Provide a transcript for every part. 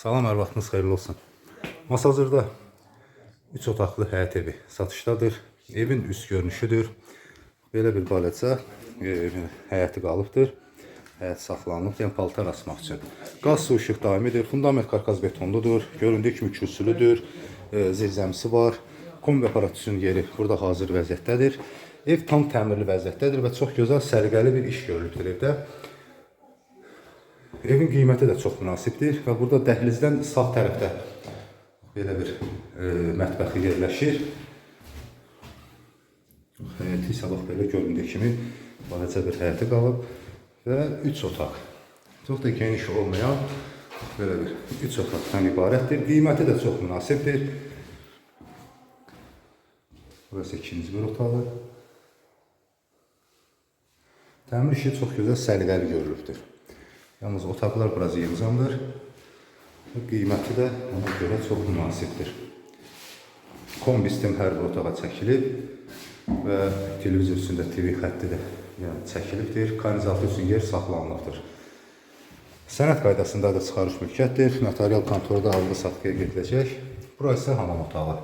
Salam, hər vaxtınız xeyirli olsun. Masazırda 3 otaqlı həyət evi satışdadır. Evin üst görünüşüdür. Belə bir balaca e, həyəti qalıbdır. Həyət saxlanılıb, yəni paltar asmaq üçün. Qaz su işıq daimidir. Fundament karkaz betonludur. Göründüyü kimi kürsülüdür. E, zirzəmisi var. Kombi aparat üçün yeri burada hazır vəziyyətdədir. Ev tam təmirli vəziyyətdədir və çox gözəl, səliqəli bir iş görülübdür evdə. Evin qiyməti də çox münasibdir və burada dəhlizdən sağ tərəfdə belə bir e, mətbəxi yerləşir. Həyəti isə bax belə göründüyü kimi balaca bir həyəti qalıb və 3 otaq. Çox da geniş olmayan belə bir 3 otaqdan ibarətdir. Qiyməti də çox münasibdir. Burası ikinci bir otağı. Təmir işi çox gözəl səliqəli görülübdür. Yalnız otaqlar biraz yığcamdır. Qiyməti də ona görə çox münasibdir. Kombi sistem hər bir otağa çəkilib və televizor üstündə TV xətti də yəni çəkilibdir. Kanalizasiya üçün yer saxlanılıbdır. Sənəd qaydasında da çıxarış mülkiyyətdir. Notarial kontorda aldı-satqıya gediləcək. Burası isə hamam otağı.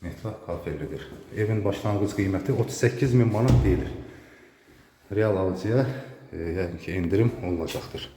Mehtab kafellidir. Evin başlanğıc qiyməti 38 min manat deyilir. Real alıcıya e, yəni ki, endirim olunacaqdır.